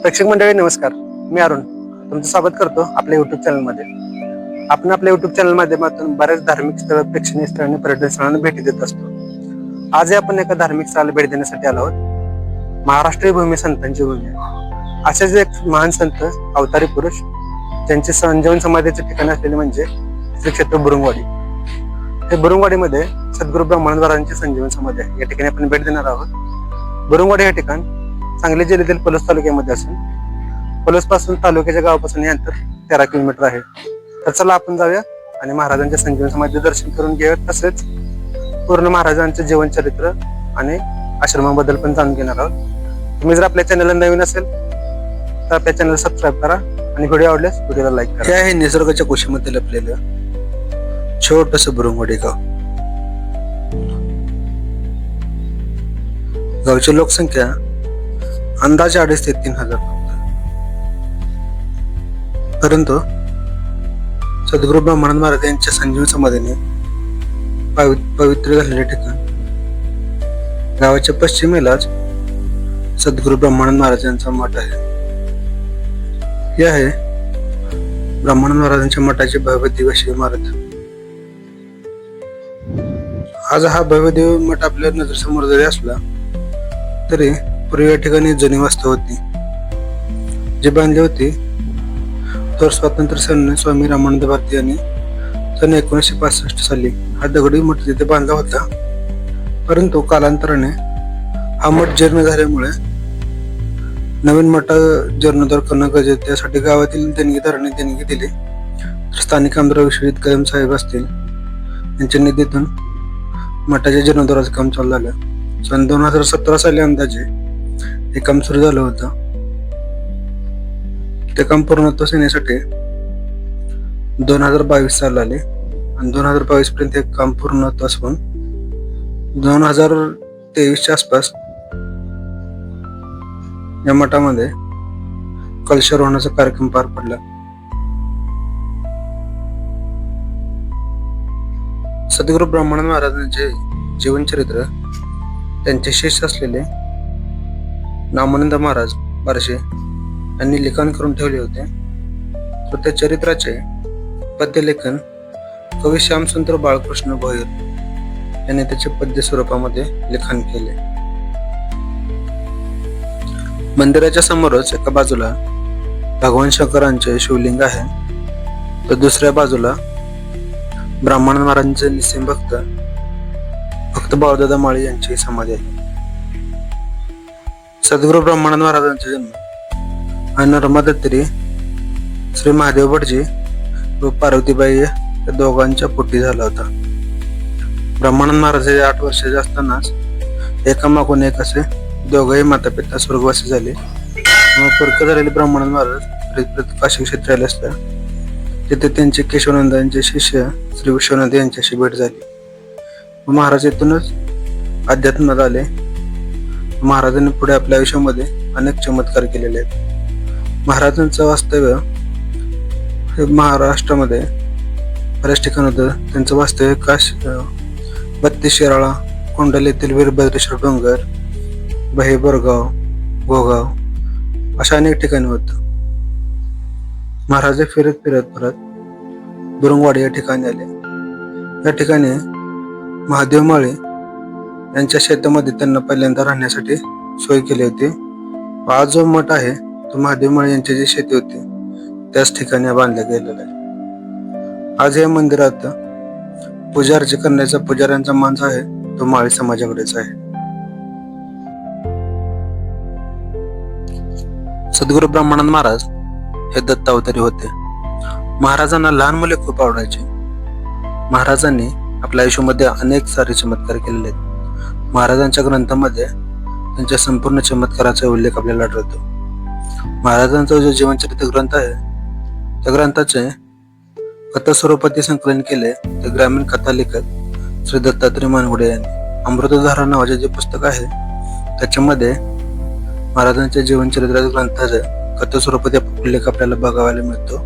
प्रेक्षक मंडळी नमस्कार. मी अरुण. तुमचं स्वागत करतो आपल्या युट्यूब चॅनलमध्ये आपण आपल्या युट्यूब चॅनल माध्यमातून बऱ्याच धार्मिक स्थळ प्रेक्षणीय स्थळ आणि पर्यटन स्थळांना भेटी देत असतो. आजही आपण एका धार्मिक स्थळाला भेट देण्यासाठी आलो आहोत. महाराष्ट्रीय भूमी संतांची भूमी. असेच एक महान संत अवतारी पुरुष ज्यांचे संजीवन समाधीचे ठिकाण असलेले म्हणजे श्री क्षेत्र बुरुंगवाडी. हे बुरुंगवाडीमध्ये सद्गुरू ब्रह्मानंदरांची संजीवन समाधी आहे. या ठिकाणी आपण भेट देणार आहोत. बुरुंगवाडी हे ठिकाण सांगली जिल्ह्यातील पलस तालुक्यामध्ये असून पलसपासून तालुक्याच्या गावापासून हे अंतर तेरा किलोमीटर आहे. तर चला आपण जाऊया आणि महाराजांच्या संजीवन समाधी दर्शन करून घेऊया. तसेच पूर्ण महाराजांचे जीवन चरित्र आणि आश्रमाबद्दल पण जाणून घेणार आहोत. तुम्ही जर आपल्या चॅनलला नवीन असेल तर आपल्या चॅनल सबस्क्राईब करा आणि व्हिडिओ आवडल्यास व्हिडिओला लाईक करा. हे आहे निसर्गाच्या कुशीमध्ये लपलेलं छोटस बुरुंगवाडी गाव. गावची लोकसंख्या अंदाजे अडीच ते तीन हजार परंतु सद्गुरू ब्रह्मानंद महाराज यांच्या संजीवन समाधीने पवित्र झालेले ठिकाण गावाच्या पश्चिमेलाच सद्गुरू ब्रह्मानंद महाराज यांचा मठ आहे. हे आहे ब्रह्मानंद महाराजांच्या मठाची भव्य दिवशी इमारत. आज हा भव्यदेव मठ आपल्या नजरेसमोर जरी असला तरी पूर्वी या ठिकाणी जुनी वास्तू होती. जी बांधले होती तर स्वातंत्र्य सैन्य स्वामी रामानंद भारती यांनी सन एकोणीसशे पासष्ट साली हा दगडी मठ तिथे बांधला होता. परंतु कालांतराने हा मठ जीर्ण झाल्यामुळे नवीन मठ जीर्णोद्धार करणं गरजेचं त्यासाठी गावातील देणगीदारांनी देणगी दिली. तर स्थानिक आमदार विश्वजित कदम साहेब असतील यांच्या निधीतून मठाच्या जीर्णोद्धाराचं काम चालू झालं. सन दोन हजार सतरा साली अंदाजे हे काम सुरू झालं होतं. ते काम पूर्णत्वास येण्यासाठी दोन हजार बावीस साल आले. आणि दोन हजार बावीस पर्यंत हे काम पूर्णत्वास होऊन दोन हजार तेवीसच्या आसपास या मठामध्ये कलशारोहणाचा कार्यक्रम पार पडला. सद्गुरु ब्रह्मानंद महाराजांचे जीवनचरित्र त्यांचे शिष्य असलेले नामानंद महाराज बारशे यांनी लिखाण करून ठेवले होते. तर त्या चरित्राचे पद्यलेखन कवी श्यामसुंदर बाळकृष्ण भोयर यांनी त्याचे पद्य स्वरूपामध्ये लिखाण केले. मंदिराच्या समोरच एका बाजूला भगवान शंकरांचे शिवलिंग आहे. तर दुसऱ्या बाजूला ब्राह्मण महाराजांचे निसिम भक्त भक्त बाळदादा माळी यांची समाधी आहे. सद्गुरू ब्रह्मानंद महाराजांचा जन्म. आणि नर्मदा श्री महादेव भटजी व पार्वतीबाई या दोघांच्या पोटी झाला होता. ब्रह्मानंद महाराज हे आठ वर्षाचे असतानाच एकामागून एक असे दोघंही माता पिता स्वर्गवासी झाले. मग झालेले ब्रह्मानंद महाराज काशी क्षेत्राला असल्या तिथे त्यांचे केशवानंद यांचे शिष्य श्री विश्वनाथ यांच्याशी भेट झाली. महाराज येथूनच अध्यात्मात आले. महाराजांनी पुढे आपल्या आयुष्यामध्ये अनेक चमत्कार केलेले आहेत. महाराजांचं वास्तव्य हे महाराष्ट्रामध्ये बऱ्याच ठिकाण होतं. त्यांचं वास्तव्य काश बत्तीस शिराळा कोंडल येथील वीरभद्रेश्वर डोंगर बहे बोरगाव अशा अनेक ठिकाणी होतं. महाराज फिरत फिरत परत दुरुंगवाडी या ठिकाणी आले. या ठिकाणी महादेव माळे यांच्या शेतामध्ये त्यांना पहिल्यांदा राहण्यासाठी सोय केली होती. व आज जो मठ आहे तो महादेव माळे यांची जी शेती होती त्याच ठिकाणी बांधला गेलेला आहे. आज या मंदिरात पूजा करण्याचा पुजाऱ्यांचा माणसा आहे तो माळी समाजाकडेच आहे. सद्गुरू ब्रह्मानंद महाराज हे दत्तावतारी होते. महाराजांना लहान मुले खूप आवडायचे. महाराजांनी आपल्या आयुष्यामध्ये अनेक सारे चमत्कार केलेले आहेत. महाराजांच्या ग्रंथामध्ये त्यांच्या संपूर्ण चमत्काराचा उल्लेख आपल्याला आढळतो. महाराजांचा जो जीवनचरित्र ग्रंथ आहे त्या ग्रंथाचे कथा स्वरूपाचे संकलन केले ते ग्रामीण कथा लेखक श्री दत्तात्रय मानगुडे यांनी. अमृतधारा नावाचे जे पुस्तक आहे त्याच्यामध्ये महाराजांच्या जीवनचरित्र ग्रंथाचा कथा स्वरूपाचा उल्लेख आपल्याला बघायला मिळतो.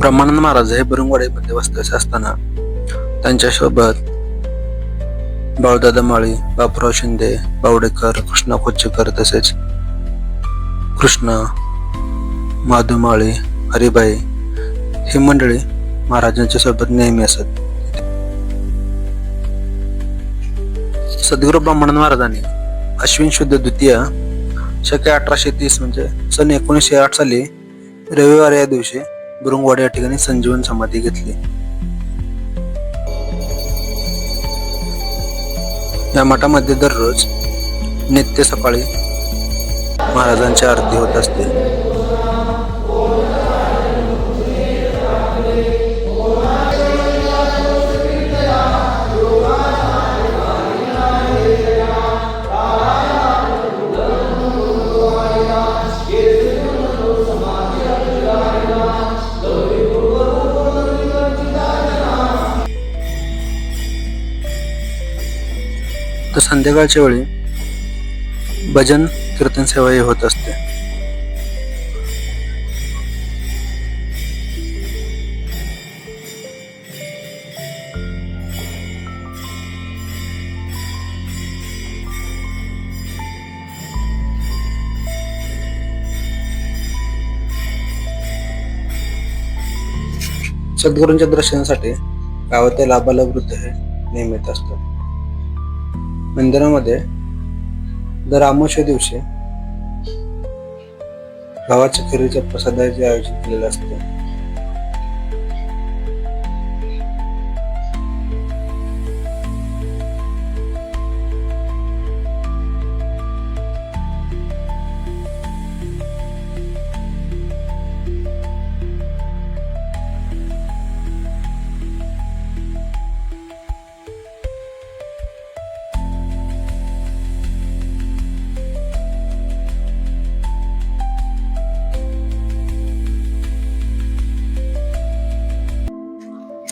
ब्रह्मानंद महाराज हे बुरुंगवाडीमध्ये वसलेले असताना त्यांच्यासोबत बाळदादा माळी बापराव शिंदे बावडेकर कृष्णा खोचेकर तसेच कृष्णा माधू माळी हरिबाई ही मंडळी महाराजांच्या सोबत नेहमी असत. सद्गुरू ब्राह्मण महाराजांनी अश्विन शुद्ध द्वितीय शके अठराशे तीस म्हणजे सन एकोणीसशे आठ साली रविवार या दिवशी बुरुंगवाडी या ठिकाणी संजीवन समाधी घेतली. या मठामध्ये दररोज नित्य सकाळी महाराजांची आरती होत असते. संध्याकाळच्या वेळी भजन कीर्तन सेवाही होत असते. सद्गुरूंच्या दर्शनासाठी गावातील आबाला वृद्ध हे नेहमीत असतात. मंदिरामध्ये दर अमावस्या दिवशी गावाच्या खिरीच्या प्रसादाचे आयोजन केलेले असते.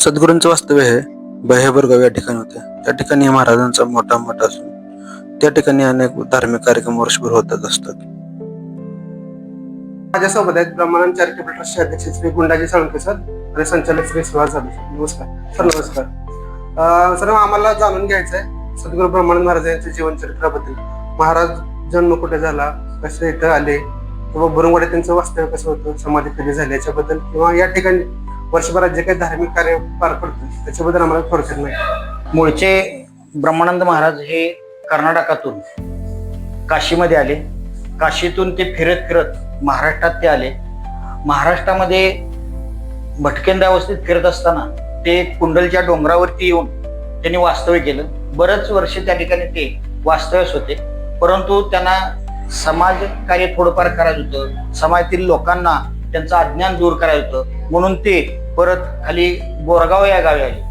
सद्गुरूंचं वास्तव्य हे बहेबरगाव या ठिकाणी होते. त्या ठिकाणी महाराजांचा मोठा मठ असून त्या ठिकाणी अनेक धार्मिक कार्यक्रम वर्षभर होतच असतात. माझ्यासोबत आहेत ब्रह्मानंद चॅरिटेबल ट्रस्टचे अध्यक्ष श्री गुंडाजी साळुंके सर आणि संचालक श्री सुहास झाले सर. नमस्कार. सर नमस्कार. सर आम्हाला जाणून घ्यायचं आहे सद्गुरू ब्रह्मानंद महाराज यांच्या जीवनचरित्राबद्दल महाराज जन्म कुठे झाला कसे इथं आले किंवा बुरुंगवाडे त्यांचं वास्तव्य कसं होतं समाधी कधी झाली याच्याबद्दल किंवा या ठिकाणी वर्षभरात जे काही धार्मिक कार्य पार पडतं त्याच्याबद्दल आम्हाला थोडक्यात नाही मूळचे ब्रह्मानंद महाराज हे कर्नाटकातून काशीमध्ये आले. काशीतून ते फिरत फिरत महाराष्ट्रात ते आले. महाराष्ट्रामध्ये भटकेंद्र अवस्थेत फिरत असताना ते कुंडलच्या डोंगरावरती येऊन त्यांनी वास्तव्य केलं. बरंच वर्ष त्या ठिकाणी ते वास्तव्यच होते. परंतु त्यांना समाज कार्य थोडंफार करायचं होतं. समाजातील लोकांना त्यांचं अज्ञान दूर करायचं होतं. म्हणून ते परत खाली बोरगाव या गावी आले.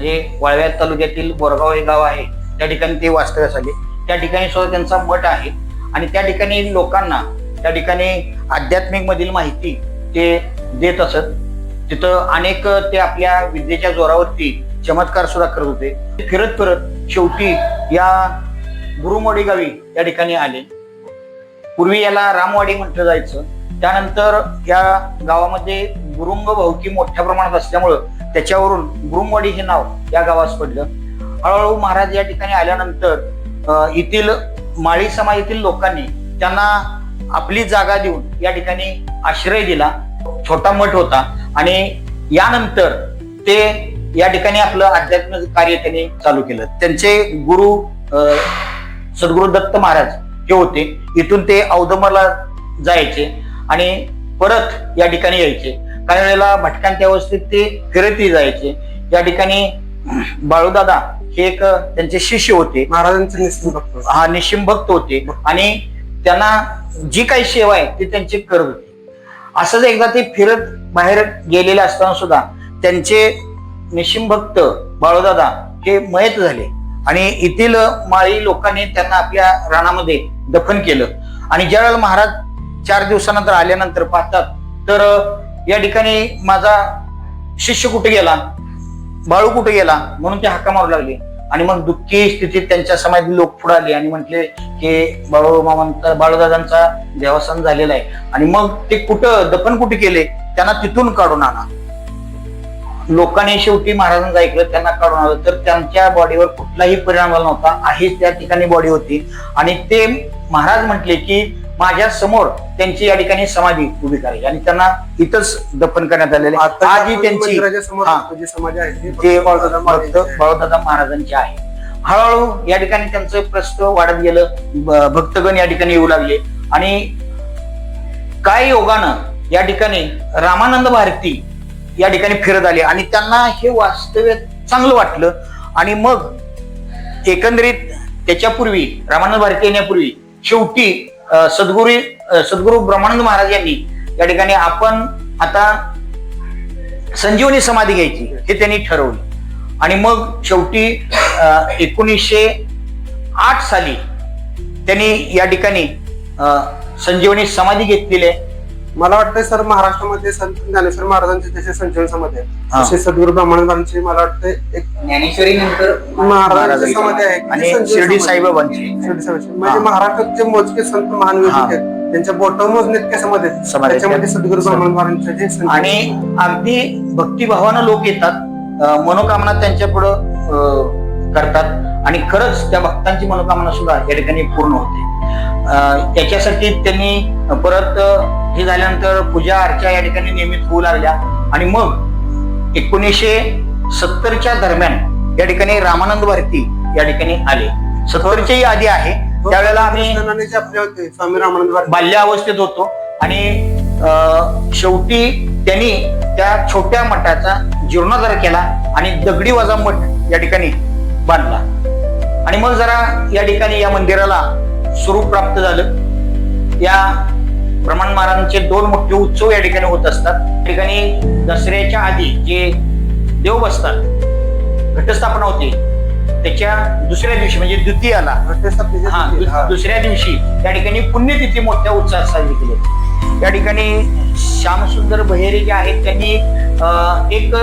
हे वाळव्या तालुक्यातील बोरगाव हे गाव आहे. त्या ठिकाणी ते वास्तव्यास आले. त्या ठिकाणी सुद्धा त्यांचा मठ आहे. आणि त्या ठिकाणी लोकांना त्या ठिकाणी आध्यात्मिक मधील माहिती ते देत असत. तिथं अनेक ते आपल्या विद्येच्या जोरावरती चमत्कार सुद्धा करत होते. फिरत फिरत शेवटी या गुरुमोडी गावी या ठिकाणी आले. पूर्वी याला रामवाडी म्हटलं जायचं. त्यानंतर या गावामध्ये गुरुंग भाऊकी मोठ्या प्रमाणात असल्यामुळं त्याच्यावरून गुरुंगवाडी हे नाव या गावास पडलं. हळूहळू महाराज या ठिकाणी आल्यानंतर येथील माळी समाजातील लोकांनी त्यांना आपली जागा देऊन या ठिकाणी आश्रय दिला. छोटा मठ होता आणि यानंतर ते या ठिकाणी आपलं आध्यात्मिक कार्य त्यांनी चालू केलं. त्यांचे गुरु अं, सद्गुरु दत्त महाराज हे होते. इथून ते औदमरला जायचे. आणि परत या ठिकाणी यायचे. काही वेळेला भटकांच्या अवस्थेत ते फिरतही जायचे. या ठिकाणी बाळूदादा हे एक त्यांचे शिष्य होते. महाराजांचे निश्चित बघतो हा निशिम भक्त होते. आणि त्यांना जी काही सेवा आहे ती त्यांची करत होते. असंच एकदा ते फिरत बाहेर गेलेले असताना सुद्धा त्यांचे निशिम भक्त बाळूदादा हे मयत झाले. आणि येथील माळी लोकांनी त्यांना आपल्या रानामध्ये दफन केलं. आणि ज्यावेळेला महाराज चार दिवसानंतर आल्यानंतर पाहतात. तर या ठिकाणी माझा शिष्य कुठे गेला? बाळू कुठे गेला? म्हणून ते हाका मारू लागले. आणि मग दुःखी स्थितीत त्यांच्या समाजातील लोक पुढे आले आणि म्हटले की बाळू मामांचा बाळूदादांचा देवासन झालेला आहे. आणि मग ते कुठं दफन कुठे केले? त्यांना तिथून काढून आणा. लोकांनी शेवटी महाराजांचं ऐकलं त्यांना काढून आलं तर त्यांच्या बॉडीवर कुठलाही परिणाम झाला नव्हता. आहेच त्या ठिकाणी बॉडी होती. आणि ते महाराज म्हटले की माझ्यासमोर त्यांची या ठिकाणी समाधी उभी करायची. आणि त्यांना इथंच दफन करण्यात आलेले आजही त्यांची हा. जी समाधी आहे ती बाळदादा महाराजांची आहे. हळूहळू या ठिकाणी त्यांचं प्रस्त वाढत गेलं. भक्तगण या ठिकाणी येऊ लागले. आणि काय योगानं या ठिकाणी रामानंद भारती या ठिकाणी फिरत आले. आणि त्यांना हे वास्तव्य चांगलं वाटलं. आणि मग एकंदरीत त्याच्यापूर्वी रामानंद भारती येण्यापूर्वी शेवटी सद्गुरू सद्गुरु सद्गुरू ब्रह्मानंद महाराज यांनी या ठिकाणी आपण आता संजीवनी समाधी घ्यायची हे त्यांनी ठरवलं. आणि मग शेवटी अं, एकोणीसशे आठ साली त्यांनी या ठिकाणी अं, संजीवनी समाधी घेतलेली आहे. मला वाटतं सर महाराष्ट्रामध्ये संत ज्ञानेश्वर महाराजांची जसे संचलन समाधी आहे. तसे सद्गुरू ब्राह्मणांची मला वाटतं एक ज्ञानेश्वरी नंतर महाराजांची समाधी आहे आणि शिर्डी. साईबाबांची शिर्डी साईबाबांची. म्हणजे. महाराष्ट्रात जे मोजके संत महान व्यक्ती. आहेत त्यांच्या बोटावर मोजण्यात काय समाधी. त्याच्यामध्ये सद्गुरू ब्राह्मण महाराजांचे जे आणि अगदी भक्तिभावानं लोक येतात मनोकामना त्यांच्या पुढं करतात आणि खरंच त्या भक्तांची मनोकामना सुद्धा या ठिकाणी पूर्ण होते अं, याच्यासाठी त्यांनी परत हे झाल्यानंतर पूजा अर्चा या ठिकाणी नियमित होऊ लागल्या. आणि मग एकोणीसशे सत्तरच्या दरम्यान या ठिकाणी रामानंद भारती या ठिकाणी आले. सत्तरच्याही आधी आहे. त्यावेळेला आम्ही स्वामी रामानंद बाल्यावस्थेत होतो. आणि अं, शेवटी त्यांनी त्या छोट्या मठाचा जीर्णोद्धार केला आणि दगडी वजा मठ या ठिकाणी बांधला. आणि मग जरा या ठिकाणी या मंदिराला स्वरूप प्राप्त झालं या ब्रह्मांड महाराजांचे दोन मोठे उत्सव या ठिकाणी होत असतात या ठिकाणी दसऱ्याच्या आधी जे देव बसतात घटस्थापना होते त्याच्या दुसऱ्या दिवशी म्हणजे द्वितीयाला हा. दुसऱ्या दिवशी त्या ठिकाणी पुण्यतिथी मोठ्या उत्साहात साजरी केली होती. या ठिकाणी श्यामसुंदर बहेरे जे आहेत त्यांनी एक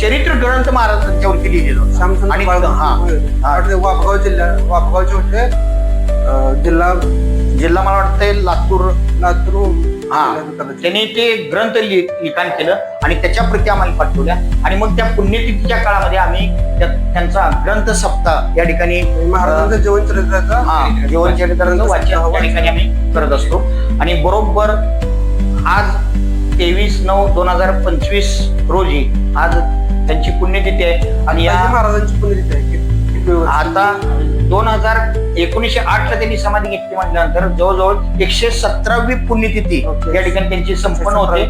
चरित्र ग्रंथ महाराजांच्यावरती लिहिलेलं होतं. श्यामचंद्र आणि हा, वापगाव जिल्हा वापगावचे होते जिल्हा जिल्हा मला वाटतंय लातूर लातूर. हा. त्यांनी ते ग्रंथ लिखाण केलं आणि त्याच्या प्रती आम्हाला पाठवल्या. आणि मग त्या पुण्यतिथीच्या काळामध्ये आम्ही त्या- त्यांचा ग्रंथ सप्ताह या ठिकाणी महाराजांचं हा वाचन त्या ठिकाणी आम्ही करत असतो. आणि बरोबर आज तेवीस नऊ दोन हजार पंचवीस रोजी आज त्यांची पुण्यतिथी आहे. आणि या महाराजांची पुण्यतिथी आहे? आता दोन हजार एकोणीशे आठ ला त्यांनी समाधी घेतली म्हटल्यानंतर जवळजवळ एकशे सतरावी पुण्यतिथी. या ठिकाणी त्यांची संपन्न होते.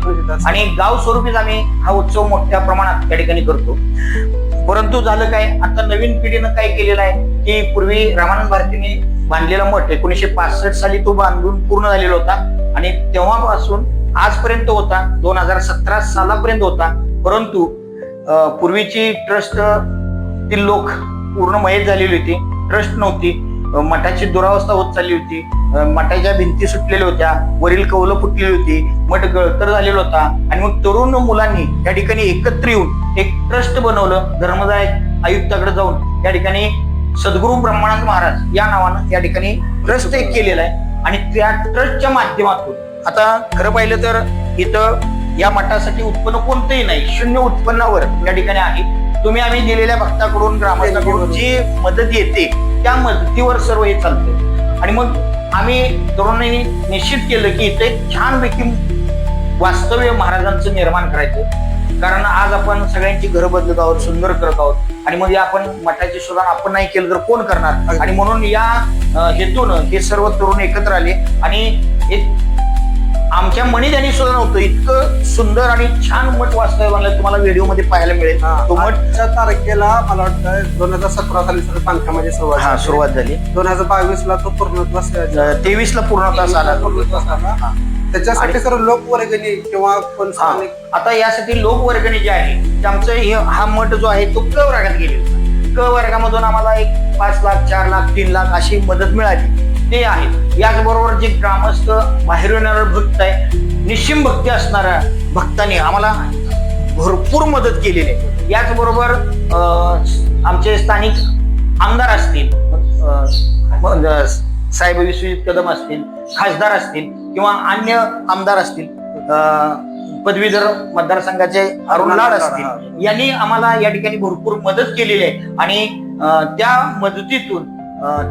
आणि गाव स्वरूपीच आम्ही हा उत्सव मोठ्या प्रमाणात त्या ठिकाणी करतो. परंतु झालं काय? आता नवीन पिढीनं काय केलेलं आहे? की पूर्वी रामानंद भारतीने बांधलेला मठ एकोणीशे पासष्ट साली तो बांधून पूर्ण झालेला होता. आणि तेव्हापासून आजपर्यंत होता. दोन हजार सतरा सालापर्यंत होता. परंतु पूर्वीची ट्रस्ट ती लोक पूर्ण मयत झालेली होती. ट्रस्ट नव्हती. मठाची दुरावस्था होत चालली होती. मठाच्या भिंती सुटलेल्या होत्या. वरील कौलं फुटलेली होती. मठ गळतर झालेला होता. आणि मग तरुण मुलांनी या ठिकाणी एकत्र येऊन एक ट्रस्ट बनवलं. धर्मदाय आयुक्ताकडे जाऊन या ठिकाणी सद्गुरू ब्रह्मानंद महाराज या नावानं या ठिकाणी ट्रस्ट एक केलेला आहे. आणि त्या ट्रस्टच्या माध्यमातून आता खरं पाहिलं तर इथं या मठासाठी उत्पन्न कोणतंही नाही. शून्य उत्पन्नावर या ठिकाणी आहे. तुम्ही आम्ही दिलेल्या भक्ताकडून ग्रामस्थाकडून जी मदत येते त्या मदतीवर सर्व हे चालतं आणि मग आम्ही तरुणांनी निश्चित केलं की इथे छानपैकी वास्तव्य महाराजांचं निर्माण करायचं. कारण आज आपण सगळ्यांची घरं बदलत आहोत सुंदर करत आहोत. आणि मग या आपण मठाची सुद्धा आपण नाही केलं तर कोण करणार? आणि म्हणून या हेतून हे सर्व तरुण एकत्र आले. आणि एक आमच्या मणिध्यानी सुद्धा नव्हतं. इतकं सुंदर आणि छान मठ वास्तव्य बनलं. तुम्हाला व्हिडिओमध्ये पाहायला मिळेल. तो मठ आजच्या तारखेला मला वाटतं दोन हजार सतरा साली सर बांधकामाची सुरुवात हा. सुरुवात झाली. दोन हजार बावीस ला तो पूर्णत्वास तेवीस ला पूर्णतास आला. पूर्णत्वास आला. त्याच्यासाठी सर लोक वर्गणी किंवा कोण आता यासाठी लोकवर्गणी जे आहे ते आमचं हे हा मठ जो आहे तो क वर्गात गेले क वर्गामधून आम्हाला एक पाच लाख चार लाख तीन लाख अशी मदत मिळाली. ते आहेत. याचबरोबर जे ग्रामस्थ बाहेर येणारा भक्त आहे निश्चिम भक्ती असणाऱ्या भक्तांनी आम्हाला भरपूर मदत केलेली आहे. याचबरोबर आमचे स्थानिक आमदार असतील साहेब विश्वजित कदम असतील खासदार असतील किंवा अन्य आमदार असतील पदवीधर मतदारसंघाचे अरुण लाड असतील यांनी आम्हाला या ठिकाणी भरपूर मदत केलेली आहे. आणि त्या मदतीतून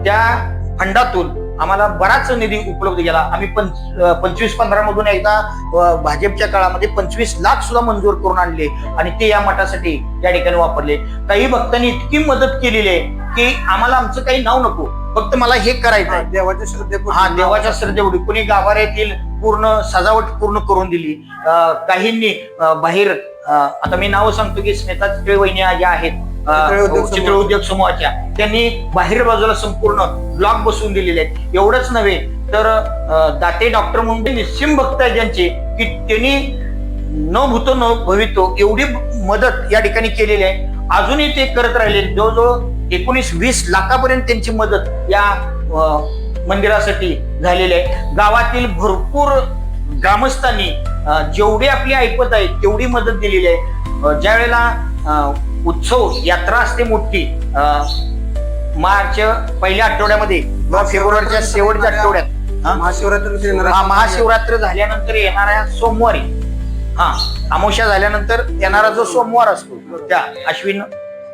त्या फंडातून आम्हाला बराच निधी उपलब्ध केला आम्ही पंच पंचवीस पंधरा मधून एकदा भाजपच्या काळामध्ये पंचवीस लाख सुद्धा मंजूर करून आणले आणि ते या मठासाठी या ठिकाणी वापरले. काही भक्तांनी इतकी मदत केलेली आहे की आम्हाला आमचं काही नाव नको. फक्त मला हे करायचं आहे. देवाच्या श्रद्धे हा देवाच्या श्रद्धेवढी कोणी गाभाऱ्यातील पूर्ण सजावट पूर्ण करून दिली. काहींनी बाहेर आता मी नाव सांगतो की स्मिता चितळे वहिनी ज्या आहेत. चितळे उद्योग समूहाच्या त्यांनी बाहेर बाजूला संपूर्ण ब्लॉक बसवून दिलेले आहेत. एवढंच नव्हे तर दाते डॉक्टर म्हणून निश्चिम भक्त आहेत ज्यांचे की त्यांनी न भूतो न भवितो एवढी मदत या ठिकाणी केलेली आहे. अजूनही ते करत राहिले जवळजवळ एकोणीस वीस लाखापर्यंत त्यांची मदत या मंदिरासाठी झालेली आहे. गावातील भरपूर ग्रामस्थांनी जेवढी आपली ऐपत आहे तेवढी मदत दिलेली आहे. ज्या वेळेला उत्सव यात्रा असते मोठी. मार्च पहिल्या आठवड्यामध्ये फेब्रुवारीच्या शेवटच्या आठवड्यात. हा? महाशिवरात्री हा महाशिवरात्र झाल्यानंतर येणाऱ्या सोमवारी हा अमावस्या झाल्यानंतर येणारा जो सोमवार असतो त्या अश्विन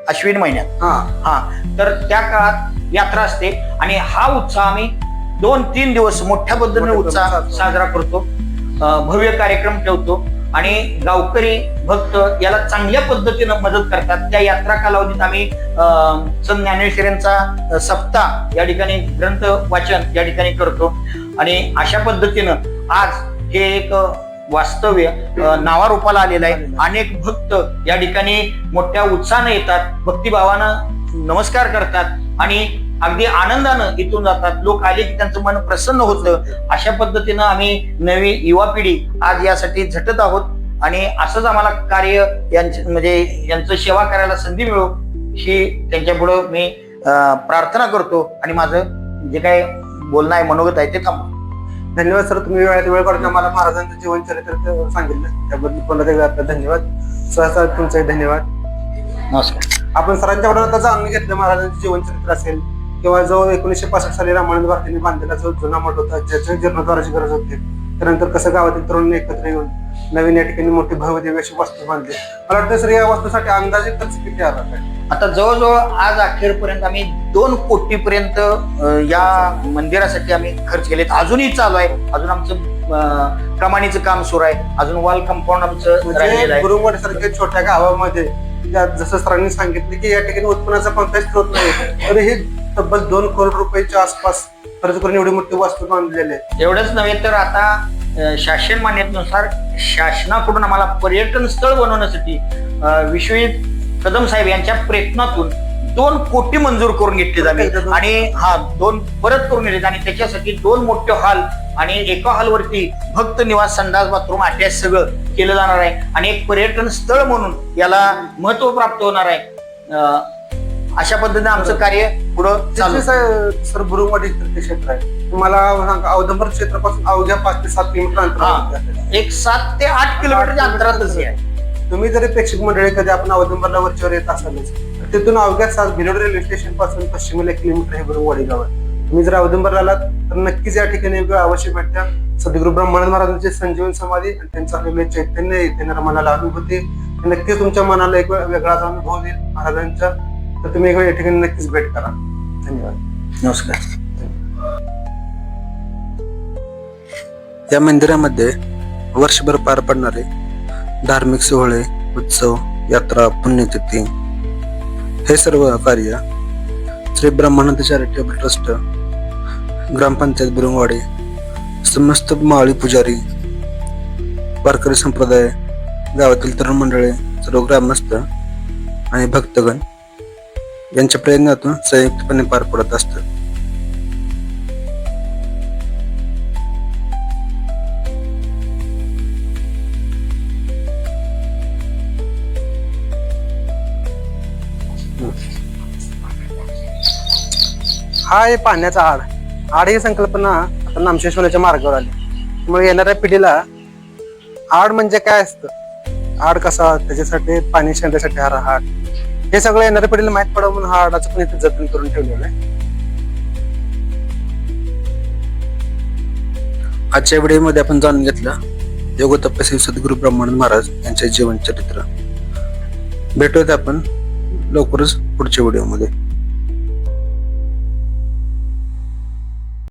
अश्विन महिन्यात. हा. हा तर त्या काळात यात्रा असते आणि हा उत्साह आम्ही दोन तीन दिवस मोठ्या पद्धतीने उत्साह. साजरा करतो. भव्य कार्यक्रम ठेवतो. आणि गावकरी भक्त याला चांगल्या पद्धतीनं मदत करतात. त्या यात्रा कालावधीत आम्ही संत ज्ञानेश्वरांचा अं, सप्ताह या ठिकाणी ग्रंथ वाचन या ठिकाणी करतो. आणि अशा पद्धतीनं आज हे एक वास्तव्य नावारूपाला आलेलं आहे. अनेक भक्त या ठिकाणी मोठ्या उत्साहाने येतात भक्तिभावानं नमस्कार करतात आणि अगदी आनंदानं इथून जातात. लोक आले की त्यांचं मन प्रसन्न होतं. अशा पद्धतीनं आम्ही नवी युवा पिढी आज यासाठी झटत आहोत. आणि असंच आम्हाला कार्य यांचे म्हणजे यांचं सेवा करायला संधी मिळो ही त्यांच्या पुढं मी प्रार्थना करतो. आणि माझं जे काही बोलणं आहे मनोगत आहे ते थांबतो धन्यवाद सर. तुम्ही वेळात वेळ काढून आम्हाला महाराजांचं जीवन चरित्र सांगितलं. त्याबद्दल पुन्हा एकदा आपलं धन्यवाद. सहसा तुमचे धन्यवाद. नमस्कार. आपण सरांच्या आता जाणून घेतलं महाराजांचं जीवन चरित्र असेल. किंवा जो एकोणीसशे पासष्ट साली रामानंद भारतीने बांधलेला जो जुना मठ होता ज्याच्या जीर्णोद्धाराची गरज होती त्यानंतर कसं गावातील तरुणांनी एकत्र येऊन नवीन या ठिकाणी मोठी भव्य दिव्य अशी वास्तू बांधली. मला वाटतं सर या वास्तूसाठी अंदाजे खर्च किती आला काय? आता जवळजवळ आज अखेरपर्यंत आम्ही दोन कोटीपर्यंत अं, या मंदिरासाठी आम्ही खर्च केलेत. अजूनही चालू आहे. अजून आमचं अं, कमानीचं काम सुरू आहे. अजून वॉल कंपाऊंड आमचं राहिलेलं म्हणजे आहे. गुरुवाड सारख्या छोट्या गावामध्ये ज्या- जसं सरांनी सांगितलं की या ठिकाणी उत्पन्नाचा कोणताच स्रोत नाही तर हे तब्बल दोन करोड रुपयाच्या आसपास खर्च करून एवढी मोठी वास्तू बांधलेली आहे. एवढंच नव्हे तर आता शासन मान्यतेनुसार शासनाकडून आम्हाला पर्यटन स्थळ बनवण्यासाठी विश्वजित कदम साहेब यांच्या प्रयत्नातून दोन कोटी मंजूर करून घेतले जावे दोन- आणि हा दोन परत करून घेतले आणि त्याच्यासाठी दोन मोठे हॉल आणि एका हॉलवरती भक्त निवास संडास बाथरूम अटॅच सगळं केलं जाणार आहे. आणि एक पर्यटन स्थळ म्हणून याला महत्त्व प्राप्त होणार आहे. अशा पद्धतीने आमचं कार्य पुढं चालू. सर बुरुंगवाडी इतर क्षेत्र आहे तुम्हाला सांगा औदंबर क्षेत्रापासून अवघ्या पाच ते सात किलोमीटर अंतर. एक सात ते आठ किलोमीटरच्या अंतरातच आहे. तुम्ही जरी प्रेक्षक मंडळी कधी आपण औदंबरला वरच्यावर येत असालच तर तिथून अवघ्या सात भिलोड रेल्वे स्टेशनपासून पश्चिमेला एक किलोमीटर हे बुरुंगवाडी गाव आहे. तुम्ही जर औदंबरला आलात तर नक्कीच या ठिकाणी अवश्य भेटत्या सद्गुरु ब्रह्मानंद महाराजांचे संजीवन समाधी आणि त्यांचं असलेले चैतन्य त्यांना मनाला अनुभूती. नक्कीच तुमच्या मनाला एक वेगळाच अनुभव देईल महाराजांच्या तर तुम्ही एक वेळ या ठिकाणी नक्कीच भेट करा. धन्यवाद. नमस्कार. या मंदिरामध्ये वर्षभर पार पडणारे धार्मिक सोहळे उत्सव यात्रा पुण्यतिथी हे सर्व कार्य श्री ब्रह्मानंद चॅरिटेबल ट्रस्ट ग्रामपंचायत बुरुंगवाडी समस्त माळी पुजारी वारकरी संप्रदाय गावातील तरुण मंडळी सर्व ग्रामस्थ आणि भक्तगण यांच्या प्रयत्नातून संयुक्तपणे पार पडत असतं. हा आहे पाण्याचा आड. आड ही संकल्पना आता नामशेश्वराच्या मार्गावर आली. त्यामुळे येणाऱ्या पिढीला आड म्हणजे काय असतं? आड कसा? त्याच्यासाठी पाणी शेणण्यासाठी हा हाड हे सगळं येणाऱ्या पिढीला माहीत पडावं म्हणून हा आडाचं पण इथे जतन करून ठेवलेलं आहे. आजच्या व्हिडिओमध्ये आपण जाणून घेतलं योग तपस्वी सद्गुरु ब्रह्मानंद महाराज यांचे जीवन चरित्र. भेटूयात आपण लवकरच पुढच्या व्हिडिओमध्ये.